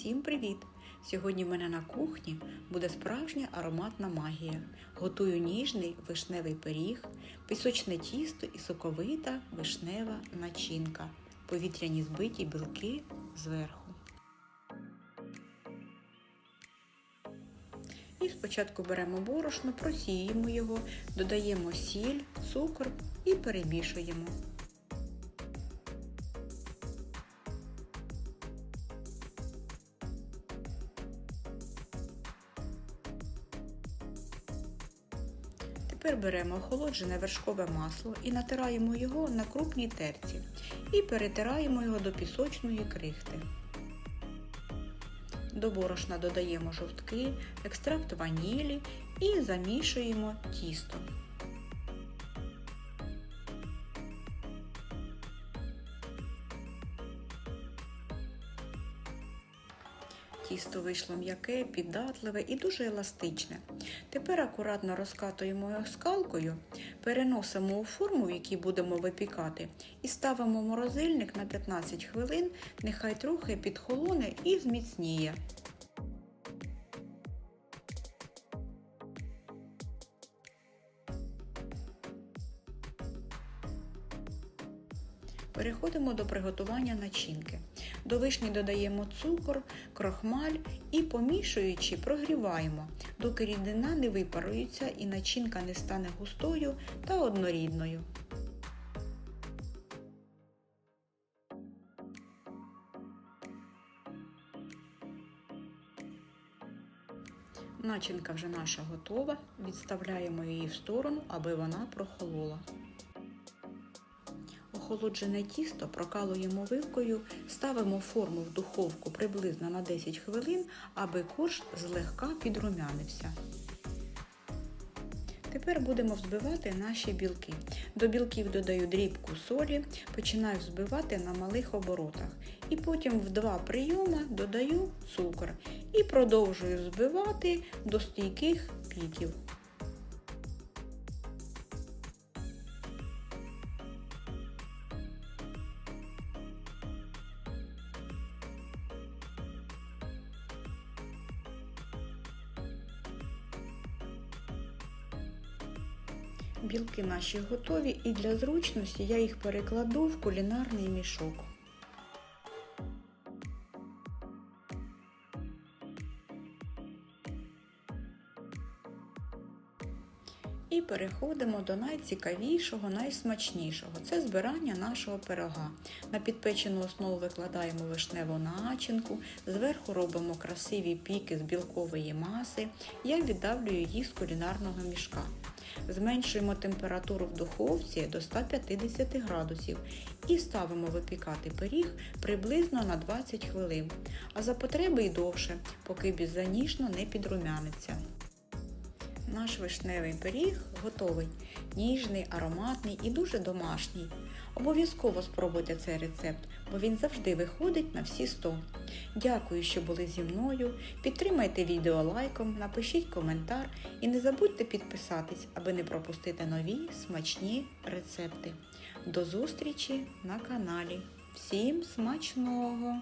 Всім привіт! Сьогодні в мене на кухні буде справжня ароматна магія. Готую ніжний вишневий пиріг, пісочне тісто і соковита вишнева начинка, повітряні збиті білки зверху. І спочатку беремо борошно, просіємо його, додаємо сіль, цукор і перемішуємо. Тепер беремо охолоджене вершкове масло і натираємо його на крупній терці і перетираємо його до пісочної крихти. До борошна додаємо жовтки, екстракт ванілі і замішуємо тісто. Тісто вийшло м'яке, піддатливе і дуже еластичне. Тепер акуратно розкатуємо його скалкою, переносимо у форму, в якій будемо випікати, і ставимо морозильник на 15 хвилин, нехай трохи підхолоне і зміцніє. Переходимо до приготування начинки. До вишні додаємо цукор, крохмаль і, помішуючи, прогріваємо, доки рідина не випарується і начинка не стане густою та однорідною. Начинка вже наша готова. Відставляємо її в сторону, аби вона прохолола. Охолоджене тісто прокалуємо вилкою, ставимо форму в духовку приблизно на 10 хвилин, аби корж злегка підрумянився. Тепер будемо взбивати наші білки. До білків додаю дрібку солі, починаю взбивати на малих оборотах. І потім в два прийоми додаю цукор і продовжую взбивати до стійких піків. Білки наші готові і для зручності я їх перекладу в кулінарний мішок. І переходимо до найцікавішого, найсмачнішого це збирання нашого пирога. На підпечену основу викладаємо вишневу начинку, зверху робимо красиві піки з білкової маси. Я віддавлюю їх з кулінарного мішка. Зменшуємо температуру в духовці до 150 градусів і ставимо випікати пиріг приблизно на 20 хвилин, а за потреби й довше, поки бізанішно не підрумяниться. Наш вишневий пиріг готовий, ніжний, ароматний і дуже домашній. Обов'язково спробуйте цей рецепт, бо він завжди виходить на всі 100. Дякую, що були зі мною. Підтримайте відео лайком, напишіть коментар і не забудьте підписатись, аби не пропустити нові смачні рецепти. До зустрічі на каналі. Всім смачного!